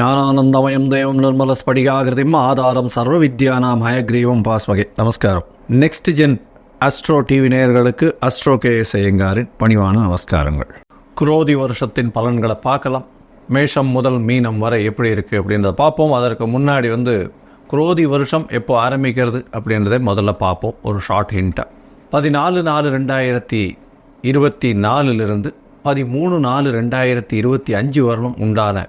ஞானானந்தமயம் தேவம் நிர்மல ஸ்படிகாகிருதிம் ஆதாரம் சர்வ வித்யானாம் ஹயக்ரீவம் பாஸ்மகே. நமஸ்காரம். நெக்ஸ்ட் ஜென் அஸ்ட்ரோ டிவி நேயர்களுக்கு அஸ்ட்ரோ கே எஸ் ஐயங்காரின் பணிவான நமஸ்காரங்கள். குரோதி வருஷத்தின் பலன்களை பார்க்கலாம். மேஷம் முதல் மீனம் வரை எப்படி இருக்குது அப்படின்றத பார்ப்போம். அதற்கு முன்னாடி வந்து குரோதி வருஷம் எப்போ ஆரம்பிக்கிறது அப்படின்றத முதல்ல பார்ப்போம். ஒரு ஷார்ட் ஹிண்ட்டாக பதினாலு நாலு ரெண்டாயிரத்தி இருபத்தி நாலுலேருந்து பதிமூணு நாலு ரெண்டாயிரத்தி இருபத்தி அஞ்சு வருடம் உண்டான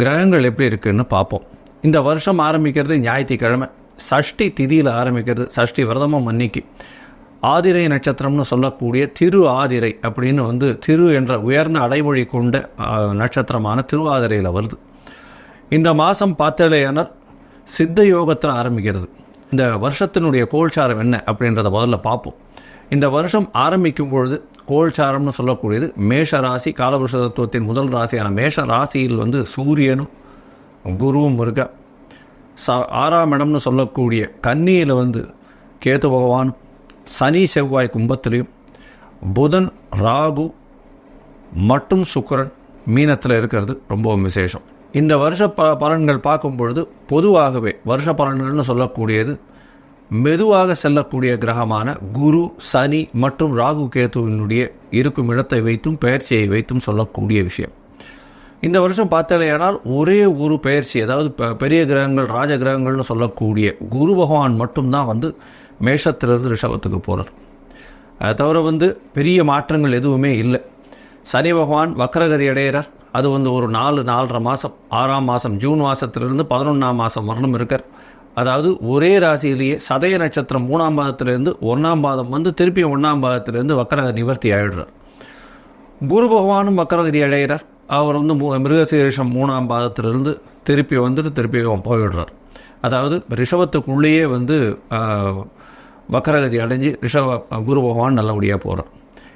கிரகங்கள் எப்படி இருக்குன்னு பார்ப்போம். இந்த வருஷம் ஆரம்பிக்கிறது ஞாயிற்றுக்கிழமை. சஷ்டி திதியில் ஆரம்பிக்கிறது சஷ்டி விரதமும் அன்னைக்கு ஆதிரை நட்சத்திரம்னு சொல்லக்கூடிய திரு ஆதிரை அப்படின்னு வந்து திரு என்ற உயர்ந்த அடைமொழி கொண்ட நட்சத்திரமான திருவாதிரையில் வருது. இந்த மாதம் பார்த்தலையானால் சித்த யோகத்தில் ஆரம்பிக்கிறது. இந்த வருஷத்தினுடைய கோல்சாரம் என்ன அப்படின்றத முதல்ல பார்ப்போம். இந்த வருஷம் ஆரம்பிக்கும் பொழுது கோழ்சாரம்னு சொல்லக்கூடியது மேஷ ராசி காலபுருஷ தத்துவத்தின் முதல் ராசியான மேஷ ராசியில் வந்து சூரியனும் குருவும் இருக்க. ச ஆறாம் இடம்னு சொல்லக்கூடிய கன்னியில் வந்து கேது பகவான் சனி செவ்வாய் கும்பத்திலையும் புதன் ராகு மற்றும் சுக்கிரன் மீனத்தில் இருக்கிறது ரொம்பவும் விசேஷம். இந்த வருஷ ப பலன்கள் பார்க்கும் பொழுது பொதுவாகவே வருஷ பலன்கள்னு சொல்லக்கூடியது மெதுவாக செல்லக்கூடிய கிரகமான குரு சனி மற்றும் ராகு கேத்துவினுடைய இருக்கும் இடத்தை வைத்தும் பெயர்ச்சியை வைத்தும் சொல்லக்கூடிய விஷயம். இந்த வருஷம் பார்த்தாலேயானால் ஒரே ஒரு பெயர்ச்சி அதாவது பெரிய கிரகங்கள் ராஜ கிரகங்கள்னு சொல்லக்கூடிய குரு பகவான் மட்டும்தான் வந்து மேஷத்திலிருந்து ரிஷபத்துக்கு போகிறார் அதை தவிர வந்து பெரிய மாற்றங்கள் எதுவுமே இல்லை. சனி பகவான் வக்கரகதி அடையிறார் அது வந்து ஒரு நாலு நாலரை மாதம் ஆறாம் மாதம் ஜூன் மாதத்திலிருந்து பதினொன்றாம் மாதம் வரணும் இருக்கார். அதாவது ஒரே ராசியிலேயே சதய நட்சத்திரம் மூணாம் பாதத்திலேருந்து ஒன்றாம் பாதம் வந்து திருப்பி ஒன்றாம் பாதத்திலேருந்து வக்கரக நிவர்த்தி ஆகிடுறார் குரு பகவானும் வக்கரகதி அடைகிறார். அவர் வந்து மு மிருகசீரிஷம் மூணாம் பாதத்திலிருந்து திருப்பி வந்துட்டு திருப்பி போயிடுறார். அதாவது ரிஷபத்துக்குள்ளேயே வந்து வக்கரகதி அடைஞ்சு ரிஷப குரு பகவான் நல்லபடியாக போகிறார்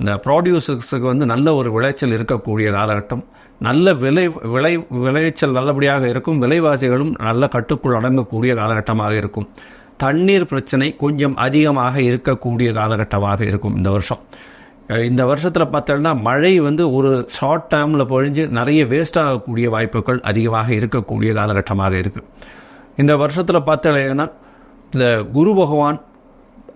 இந்த ப்ராடியூசர்ஸுக்கு வந்து நல்ல ஒரு விளைச்சல் இருக்கக்கூடிய காலகட்டம். நல்ல விளை விளை விளைச்சல் நல்லபடியாக இருக்கும். விலைவாசிகளும் நல்ல கட்டுக்குள் அடங்கக்கூடிய காலகட்டமாக இருக்கும். தண்ணீர் பிரச்சனை கொஞ்சம் அதிகமாக இருக்கக்கூடிய காலகட்டமாக இருக்கும் இந்த வருஷம். இந்த வருஷத்தில் பார்த்தோம்னா மழை வந்து ஒரு ஷார்ட் டேர்மில் பொழிஞ்சு நிறைய வேஸ்ட் ஆகக்கூடிய வாய்ப்புகள் அதிகமாக இருக்கக்கூடிய காலகட்டமாக இருக்குது இந்த வருஷத்தில் பார்த்தோன்னா இந்த குரு பகவான்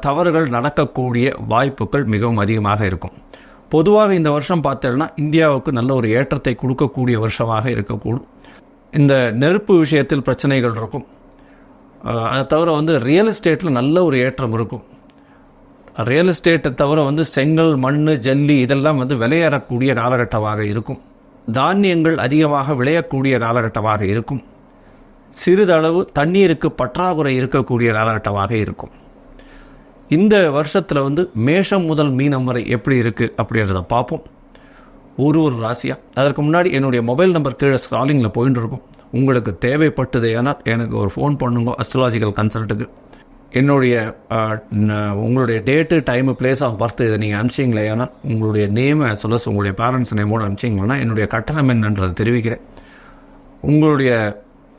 தவறுகள் நடக்கக்கூடிய வாய்ப்புகள் மிகவும் அதிகமாக இருக்கும். பொதுவாக இந்த வருஷம் பார்த்தேன்னா இந்தியாவுக்கு நல்ல ஒரு ஏற்றத்தை கொடுக்கக்கூடிய வருஷமாக இருக்கக்கூடும். இந்த நெருப்பு விஷயத்தில் பிரச்சனைகள் இருக்கும். அதை தவிர வந்து ரியல் எஸ்டேட்டில் நல்ல ஒரு ஏற்றம் இருக்கும். ரியல் எஸ்டேட்டை தவிர வந்து செங்கல் மண் ஜல்லி இதெல்லாம் வந்து விளையேறக்கூடிய காலகட்டமாக இருக்கும். தானியங்கள் அதிகமாக விளையக்கூடிய காலகட்டமாக இருக்கும். சிறிதளவு தண்ணீருக்கு பற்றாக்குறை இருக்கக்கூடிய காலகட்டமாக இருக்கும். இந்த வருஷத்தில் வந்து மேஷம் முதல் மீனம் வரை எப்படி இருக்குது அப்படின்றத பார்ப்போம். ஒரு ஒரு ராசியாக அதற்கு முன்னாடி என்னுடைய மொபைல் நம்பர் கீழே ஸ்க்ராலிங்கில் போயின்னு இருக்கும். உங்களுக்கு தேவைப்பட்டது ஏன்னால் எனக்கு ஒரு ஃபோன் பண்ணுங்க அஸ்ட்ராலஜிக்கல் கன்சல்ட்டுக்கு என்னுடைய உங்களுடைய date time place of birth இதை நீங்கள் அனுப்பிச்சிங்களே ஏனால் உங்களுடைய நேம் as உங்களுடைய பேரண்ட்ஸ் நேமோடு அனுப்பிச்சிங்கன்னா என்னுடைய கட்டணம் என்னன்றதை தெரிவிக்கிறேன். உங்களுடைய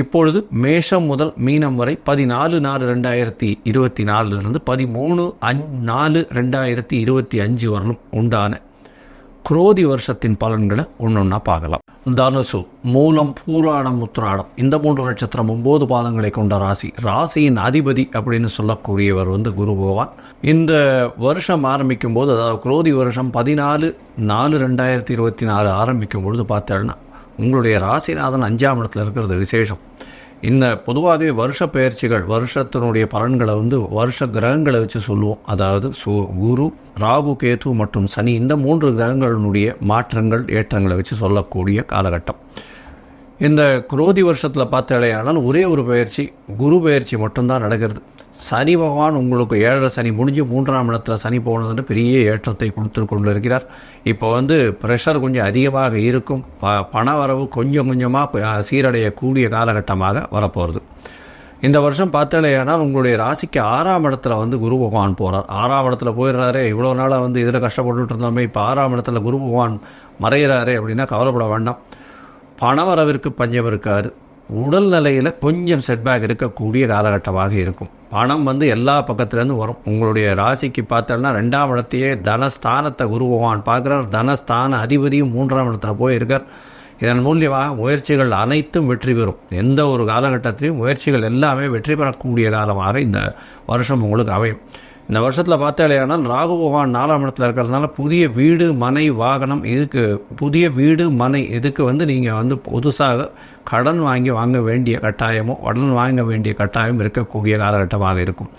இப்பொழுது மேஷம் முதல் மீனம் வரை பதினாலு நாலு ரெண்டாயிரத்தி இருபத்தி நாலுலேருந்து பதிமூணு அஞ் நாலு ரெண்டாயிரத்தி இருபத்தி அஞ்சு வரலும் உண்டான குரோதி வருஷத்தின் பலன்களை ஒன்று ஒன்றா பார்க்கலாம். தனுசு மூலம் பூராடம் உத்திராடம் இந்த மூன்று நட்சத்திரம் ஒன்பது பாதங்களை கொண்ட ராசி. ராசியின் அதிபதி அப்படின்னு சொல்லக்கூடியவர் வந்து குரு பகவான். இந்த வருஷம் ஆரம்பிக்கும் போது அதாவது குரோதி வருஷம் பதினாலு நாலு ரெண்டாயிரத்தி இருபத்தி நாலு ஆரம்பிக்கும் பொழுது பார்த்தேன்னா உங்களுடைய ராசிநாதன் அஞ்சாம் இடத்துல இருக்கிறது விசேஷம். இந்த பொதுவாகவே வருஷ பெயர்ச்சிகள் வருஷத்தினுடைய பலன்களை வந்து வருஷ கிரகங்களை வச்சு சொல்லுவோம். அதாவது சு குரு ராகு கேது மற்றும் சனி இந்த மூன்று கிரகங்களினுடைய மாற்றங்கள் ஏற்றங்களை வச்சு சொல்லக்கூடிய காலகட்டம். இந்த குரோதி வருஷத்தில் பார்த்தாலேயானால் ஒரே ஒரு பயிற்சி குரு பயிற்சி மட்டும்தான் நடக்கிறது. சனி பகவான் உங்களுக்கு ஏழரை சனி முடிஞ்சு மூன்றாம் இடத்துல சனி போனதுன்னு பெரிய ஏற்றத்தை கொடுத்து கொண்டு இருக்கிறார் இப்போ வந்து ப்ரெஷர் கொஞ்சம் அதிகமாக இருக்கும். ப பண வரவு கொஞ்சம் கொஞ்சமாக சீரடையக்கூடிய காலகட்டமாக வரப்போகிறது இந்த வருஷம் பார்த்தாலேயானால் உங்களுடைய ராசிக்கு ஆறாம் இடத்துல வந்து குரு பகவான் போகிறார் ஆறாம் இடத்துல போயிடுறாரு இவ்வளோ நாளாக வந்து இதில் கஷ்டப்பட்டுட்டு இருந்தோமே இப்போ ஆறாம் இடத்துல குரு பகவான் மறைகிறாரு அப்படின்னா கவலைப்பட வேண்டாம். பணவரவிற்கு பஞ்சம் இருக்காது. உடல் நிலையில் கொஞ்சம் செட்பேக் இருக்கக்கூடிய காலகட்டமாக இருக்கும். பணம் வந்து எல்லா பக்கத்துலேருந்து வரும். உங்களுடைய ராசிக்கு பார்த்தோம்னா ரெண்டாம் இடத்தையே தனஸ்தானத்தை உருவான் பார்க்குறார். தனஸ்தான அதிபதியும் மூன்றாம் இடத்துல போயிருக்கார். இதன் மூலியமாக முயற்சிகள் அனைத்தும் வெற்றி பெறும். எந்த ஒரு காலகட்டத்திலையும் முயற்சிகள் எல்லாமே வெற்றி பெறக்கூடிய காலமாக இந்த வருஷம் உங்களுக்கு அமையும். இந்த வருஷத்தில் பார்த்தாலேயானால் ராகு பகவான் நாலாம் இடத்துல இருக்கிறதுனால புதிய வீடு மனை வாகனம் இதுக்கு புதிய வீடு மனை இதுக்கு வந்து நீங்கள் வந்து புதுசாக கடன் வாங்கி வாங்க வேண்டிய கட்டாயமோ கடன் வாங்க வேண்டிய கட்டாயம் இருக்கக்கூடிய காலகட்டமாக இருக்கும்.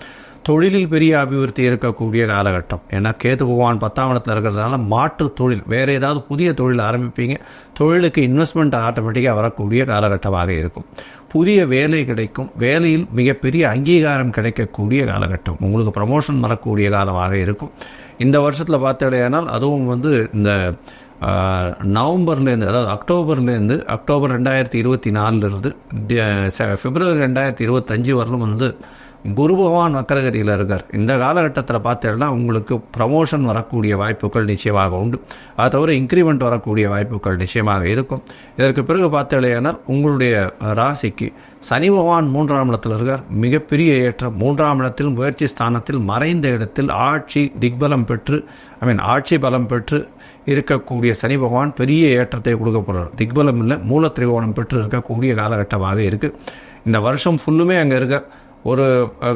தொழிலில் பெரிய அபிவிருத்தி இருக்கக்கூடிய காலகட்டம். ஏன்னா கேது பகவான் பத்தாம் இடத்துல இருக்கிறதுனால மாற்று தொழில் வேறு ஏதாவது புதிய தொழில் ஆரம்பிப்பீங்க. தொழிலுக்கு இன்வெஸ்ட்மெண்ட் ஆட்டோமேட்டிக்காக வரக்கூடிய காலகட்டமாக இருக்கும். புதிய வேலை கிடைக்கும். வேலையில் மிகப்பெரிய அங்கீகாரம் கிடைக்கக்கூடிய காலகட்டம். உங்களுக்கு ப்ரமோஷன் வரக்கூடிய காலமாக இருக்கும். இந்த வருஷத்தில் பார்த்தடையானால் அதுவும் வந்து இந்த நவம்பர்லேருந்து அதாவது அக்டோபர்லேருந்து அக்டோபர் ரெண்டாயிரத்தி இருபத்தி நாலுலேருந்து பிப்ரவரி ரெண்டாயிரத்தி இருபத்தஞ்சு வரலும் வந்து குரு பகவான் வக்கரகதியில் இருக்கார். இந்த காலகட்டத்தில் பார்த்தீங்கன்னா உங்களுக்கு ப்ரமோஷன் வரக்கூடிய வாய்ப்புகள் நிச்சயமாக உண்டு. அதை தவிர இன்க்ரிமெண்ட் வரக்கூடிய வாய்ப்புகள் நிச்சயமாக இருக்கும். இதற்கு பிறகு பார்த்தீங்கன்னா உங்களுடைய ராசிக்கு சனி பகவான் மூன்றாம் இடத்தில் இருக்கார். மிகப்பெரிய ஏற்றம். மூன்றாம் இடத்தில் முயற்சி ஸ்தானத்தில் மறைந்த இடத்தில் ஆட்சி திக்பலம் பெற்று ஐ மீன் ஆட்சி பலம் பெற்று இருக்கக்கூடிய சனி பகவான் பெரிய ஏற்றத்தை கொடுக்க போகிறார் திக்பலம் இல்லை மூல திரிகோணம் பெற்று இருக்கக்கூடிய காலகட்டமாக இருக்குது இந்த வருஷம் ஃபுல்லுமே அங்கே இருக்க ஒரு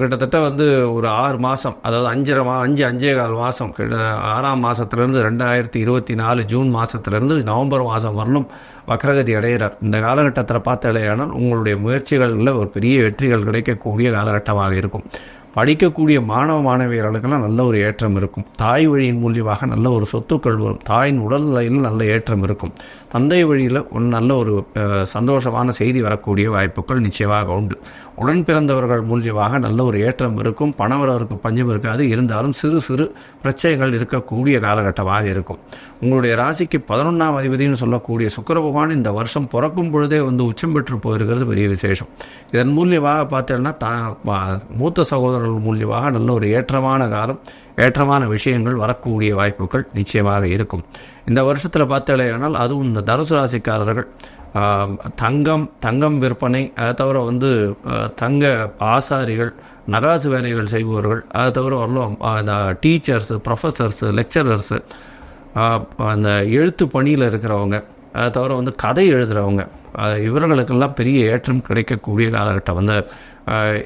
கிட்டத்தட்ட வந்து ஒரு ஆறு மாதம் அதாவது அஞ்சரை மா அஞ்சு அஞ்சே கால் மாதம் ஆறாம் மாதத்துலேருந்து ரெண்டாயிரத்தி இருபத்தி நாலு ஜூன் மாதத்துலேருந்து நவம்பர் மாதம் வரணும் வக்ரகதி அடைகிறார். இந்த காலகட்டத்தில் பார்த்தாலேயானால் உங்களுடைய முயற்சிகளில் ஒரு பெரிய வெற்றிகள் கிடைக்கக்கூடிய காலகட்டமாக இருக்கும். படிக்கக்கூடிய மாணவ மாணவியர்களுக்கெல்லாம் நல்ல ஒரு ஏற்றம் இருக்கும். தாய் வழியின் மூலியமாக நல்ல ஒரு சொத்துக்கள் வரும். தாயின் உடல்நிலையில் நல்ல ஏற்றம் இருக்கும். தந்தை வழியில் ஒரு நல்ல ஒரு சந்தோஷமான செய்தி வரக்கூடிய வாய்ப்புகள் நிச்சயமாக உண்டு. உடன் பிறந்தவர்கள் மூலியமாக நல்ல ஒரு ஏற்றம் இருக்கும். பணவரவருக்கு பஞ்சம் இருக்காது. இருந்தாலும் சிறு சிறு பிரச்சனைகள் இருக்கக்கூடிய காலகட்டமாக இருக்கும். உங்களுடைய ராசிக்கு பதினொன்றாம் அதிபதினு சொல்லக்கூடிய சுக்கர பகவான் இந்த வருஷம் பிறக்கும் பொழுதே வந்து உச்சம் பெற்று போயிருக்கிறது பெரிய விசேஷம். இதன் மூலியமாக பார்த்தீங்கன்னா தா மூத்த சகோதரர்கள் மூலியமாக நல்ல ஒரு ஏற்றமான காலம் ஏற்றமான விஷயங்கள் வரக்கூடிய வாய்ப்புகள் நிச்சயமாக இருக்கும். இந்த வருஷத்தில் பார்த்தாலேயானால் அதுவும் இந்த தனுசு ராசிக்காரர்கள் தங்கம் தங்கம் விற்பனை அதை தவிர வந்து தங்க ஆசாரிகள் நகாசு வேலைகள் செய்பவர்கள் அதை தவிர வரலாம் அந்த டீச்சர்ஸு ப்ரொஃபஸர்ஸு லெக்சரர்ஸு அந்த எழுத்து பணியில் இருக்கிறவங்க அதை தவிர வந்து கதை எழுதுகிறவங்க இவர்களுக்கெல்லாம் பெரிய ஏற்றம் கிடைக்கக்கூடிய காலகட்டம். வந்து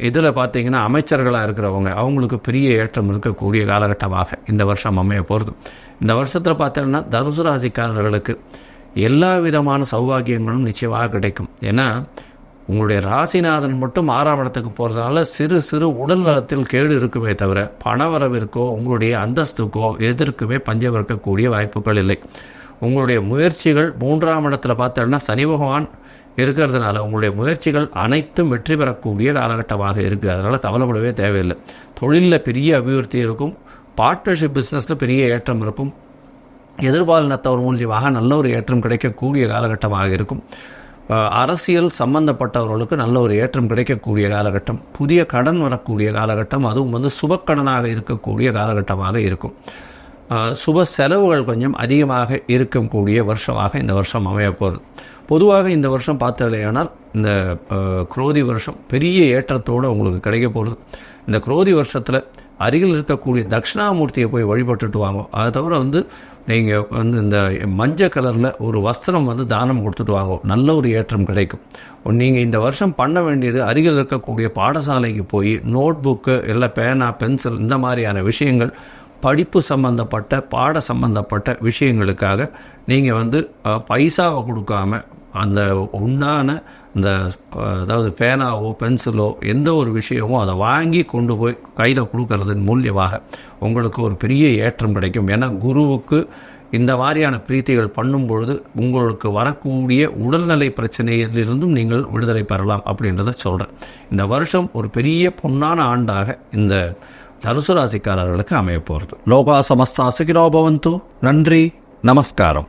இதில் பார்த்தீங்கன்னா அமைச்சர்களாக இருக்கிறவங்க அவங்களுக்கு பெரிய ஏற்றம் இருக்கக்கூடிய காலகட்டமாக இந்த வருஷம் அமைய போகிறது இந்த வருஷத்தில் பார்த்தோம்னா தனுசு ராசிக்காரர்களுக்கு எல்லா விதமான சௌபாகியங்களும் நிச்சயமாக கிடைக்கும். ஏன்னா உங்களுடைய ராசிநாதன் மட்டும் ஆறாம் இடத்துக்கு போகிறதுனால சிறு சிறு உடல் நலத்தில் கேடு இருக்குமே தவிர பணவரவிற்கோ உங்களுடைய அந்தஸ்துக்கோ எதற்குமே பஞ்சம் இருக்கக்கூடிய வாய்ப்புகள் இல்லை. உங்களுடைய முயற்சிகள் மூன்றாம் இடத்துல பார்த்தோன்னா சனி பகவான் இருக்கிறதுனால உங்களுடைய முயற்சிகள் அனைத்தும் வெற்றி பெறக்கூடிய காலகட்டமாக இருக்குது அதனால் கவலைப்படவே தேவையில்லை. தொழிலில் பெரிய அபிவிருத்தி இருக்கும். பார்ட்னர்ஷிப் பிஸ்னஸில் பெரிய ஏற்றம் இருக்கும். எதிர்பாலினத்தவர் மூலியமாக நல்ல ஒரு ஏற்றம் கிடைக்கக்கூடிய காலகட்டமாக இருக்கும். அரசியல் சம்பந்தப்பட்டவர்களுக்கு நல்ல ஒரு ஏற்றம் கிடைக்கக்கூடிய காலகட்டம். புதிய கடன் வரக்கூடிய காலகட்டம். அதுவும் வந்து சுபக்கடனாக இருக்கக்கூடிய காலகட்டமாக இருக்கும். சுப செலவுகள் கொஞ்சம் அதிகமாக இருக்கக்கூடிய வருஷமாக இந்த வருஷம் அமையப்போகிறது பொதுவாக இந்த வருஷம் பார்த்தலையானால் இந்த குரோதி வருஷம் பெரிய ஏற்றத்தோடு உங்களுக்கு கிடைக்க போகிறது இந்த குரோதி வருஷத்தில் அருகில் இருக்கக்கூடிய தட்சிணாமூர்த்தியை போய் வழிபட்டுட்டு வாங்க. அதை தவிர வந்து நீங்கள் வந்து இந்த மஞ்சள் கலரில் ஒரு வஸ்திரம் வந்து தானம் கொடுத்துட்டு வாங்க. நல்ல ஒரு ஏற்றம் கிடைக்கும். நீங்கள் இந்த வருஷம் பண்ண வேண்டியது அருகில் இருக்கக்கூடிய பாடசாலைக்கு போய் நோட் புக்கு இல்லை பேனா பென்சில் இந்த மாதிரியான விஷயங்கள் படிப்பு சம்பந்தப்பட்ட பாட சம்பந்தப்பட்ட விஷயங்களுக்காக நீங்கள் வந்து பைசாவை கொடுக்காம அந்த உண்டான இந்த அதாவது பேனாவோ பென்சிலோ எந்த ஒரு விஷயமோ அதை வாங்கி கொண்டு போய் கையில் கொடுக்கறதன் மூலியமாக உங்களுக்கு ஒரு பெரிய ஏற்றம் கிடைக்கும். ஏன்னா குருவுக்கு இந்த மாதிரியான பிரீத்திகள் பண்ணும் பொழுது உங்களுக்கு வரக்கூடிய உடல்நிலை பிரச்சனையிலிருந்தும் நீங்கள் விடுதலை பெறலாம் அப்படின்றத சொல்கிறேன் இந்த வருஷம் ஒரு பெரிய பொன்னான ஆண்டாக இந்த தனுசு ராசிக்காரர்களுக்கு அமைய போகிறது லோகா சமஸ்தா சுகினோ பவந்து நன்றி நமஸ்காரம்